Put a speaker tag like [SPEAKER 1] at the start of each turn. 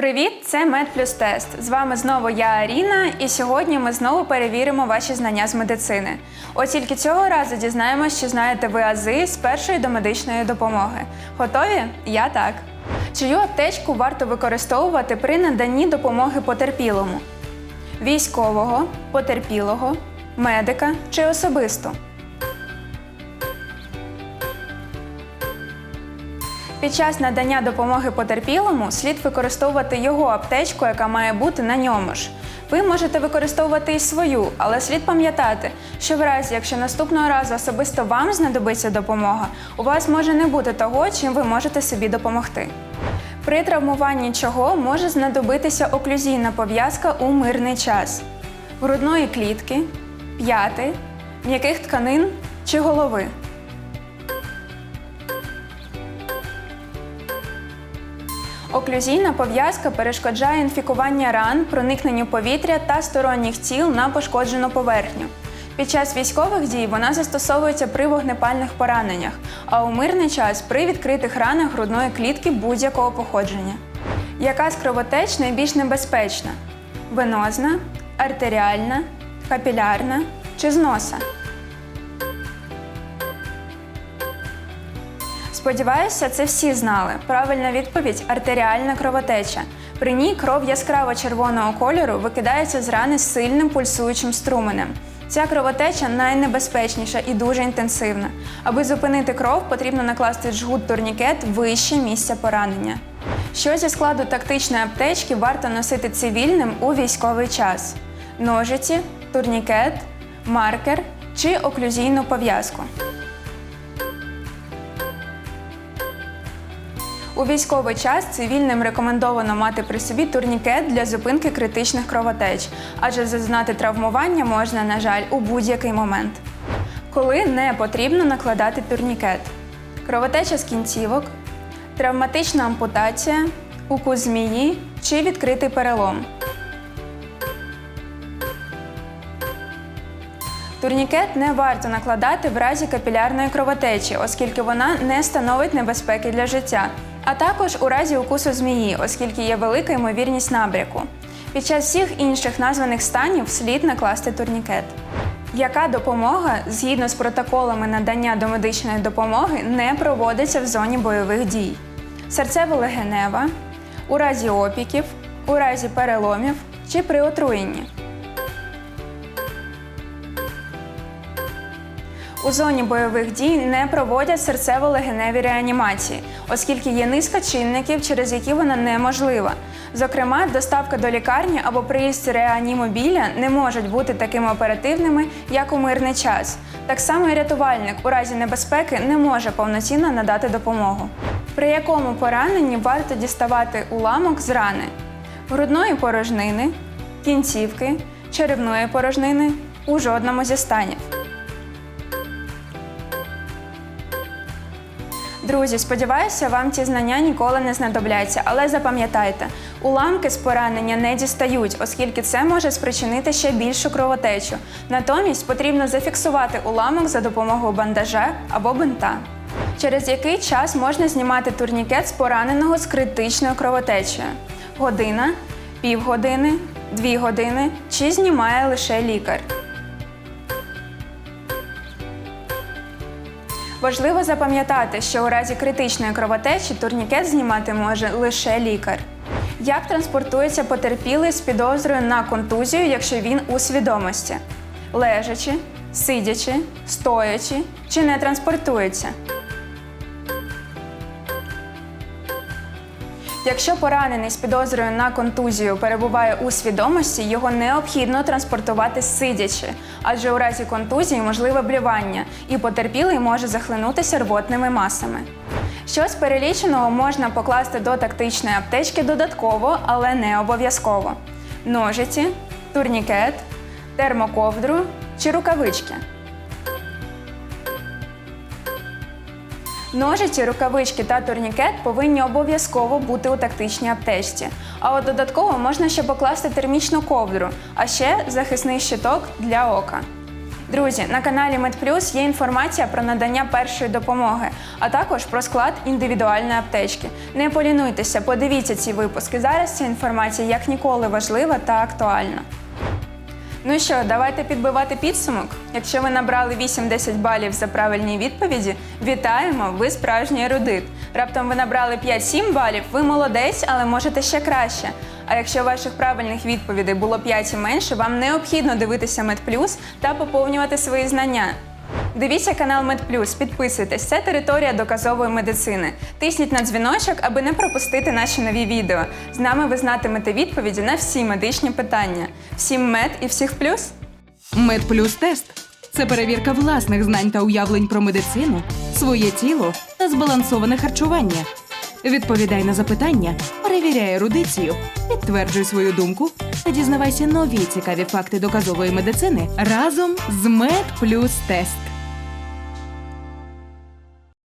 [SPEAKER 1] Привіт, це Мед Плюс Тест. З вами знову я Аріна, і сьогодні ми знову перевіримо ваші знання з медицини. От тільки цього разу дізнаємось, чи знаєте ви ази з першої до медичної допомоги. Готові? Я так. Чию аптечку варто використовувати при наданні допомоги потерпілому? Військового, потерпілого, медика чи особисто? Під час надання допомоги потерпілому слід використовувати його аптечку, яка має бути на ньому ж. Ви можете використовувати і свою, але слід пам'ятати, що в разі, якщо наступного разу особисто вам знадобиться допомога, у вас може не бути того, чим ви можете собі допомогти. При травмуванні чого може знадобитися оклюзійна пов'язка у мирний час грудної клітки, п'яти, м'яких тканин чи голови. Оклюзійна пов'язка перешкоджає інфікування ран, проникненню повітря та сторонніх тіл на пошкоджену поверхню. Під час військових дій вона застосовується при вогнепальних пораненнях, а у мирний час при відкритих ранах грудної клітки будь-якого походження. Яка з кровотеч найбільш небезпечна? Венозна, артеріальна, капілярна чи з носа? Сподіваюся, це всі знали. Правильна відповідь артеріальна кровотеча. При ній кров яскраво червоного кольору викидається з рани з сильним пульсуючим струменем. Ця кровотеча найнебезпечніша і дуже інтенсивна. Аби зупинити кров, потрібно накласти жгут турнікет вище місця поранення. Що зі складу тактичної аптечки варто носити цивільним у військовий час: ножиці, турнікет, маркер чи оклюзійну пов'язку. У військовий час цивільним рекомендовано мати при собі турнікет для зупинки критичних кровотеч, адже зазнати травмування можна, на жаль, у будь-який момент. Коли не потрібно накладати турнікет: кровотеча з кінцівок, травматична ампутація, укус змії чи відкритий перелом. Турнікет не варто накладати в разі капілярної кровотечі, оскільки вона не становить небезпеки для життя, а також у разі укусу змії, оскільки є велика ймовірність набряку. Під час всіх інших названих станів слід накласти турнікет. Яка допомога згідно з протоколами надання домедичної допомоги не проводиться в зоні бойових дій? Серцево-легенева, у разі опіків, у разі переломів чи при отруєнні? У зоні бойових дій не проводять серцево-легеневі реанімації, оскільки є низка чинників, через які вона неможлива. Зокрема, доставка до лікарні або приїзд реанімобіля не можуть бути такими оперативними, як у мирний час. Так само і рятувальник у разі небезпеки не може повноцінно надати допомогу. При якому пораненні варто діставати уламок з рани грудної порожнини, кінцівки, черевної порожнини у жодному зі станів. Друзі, сподіваюся, вам ці знання ніколи не знадобляться, але запам'ятайте, уламки з поранення не дістають, оскільки це може спричинити ще більшу кровотечу. Натомість потрібно зафіксувати уламок за допомогою бандажа або бинта. Через який час можна знімати турнікет з пораненого з критичною кровотечею? Година, півгодини, дві години чи знімає лише лікар? Важливо запам'ятати, що у разі критичної кровотечі турнікет знімати може лише лікар. Як транспортується потерпілий з підозрою на контузію, якщо він у свідомості? Лежачи, сидячи, стоячи чи не транспортується? Якщо поранений з підозрою на контузію перебуває у свідомості, його необхідно транспортувати сидячи, адже у разі контузії можливе блювання, і потерпілий може захлинутися рвотними масами. Що з переліченого можна покласти до тактичної аптечки додатково, але не обов'язково: ножиці, турнікет, термоковдру чи рукавички. Ножиці, рукавички та турнікет повинні обов'язково бути у тактичній аптечці. А от додатково можна ще покласти термічну ковдру, а ще захисний щиток для ока. Друзі, на каналі MedPlus є інформація про надання першої допомоги, а також про склад індивідуальної аптечки. Не полінуйтеся, подивіться ці випуски. Зараз ця інформація як ніколи важлива та актуальна. Ну що, давайте підбивати підсумок. Якщо ви набрали 8-10 балів за правильні відповіді, вітаємо! Ви справжній ерудит. Раптом ви набрали 5-7 балів, ви молодець, але можете ще краще. А якщо ваших правильних відповідей було 5 і менше, вам необхідно дивитися MedPlus та поповнювати свої знання. Дивіться канал MedPlus, підписуйтесь, це територія доказової медицини. Тисніть на дзвіночок, аби не пропустити наші нові відео. З нами ви знатимете відповіді на всі медичні питання. Всім мед і всіх плюс!
[SPEAKER 2] Медплюс тест це перевірка власних знань та уявлень про медицину, своє тіло та збалансоване харчування. Відповідай на запитання, перевіряй ерудицію, підтверджуй свою думку та дізнавайся нові цікаві факти доказової медицини разом з Медплюс Тест.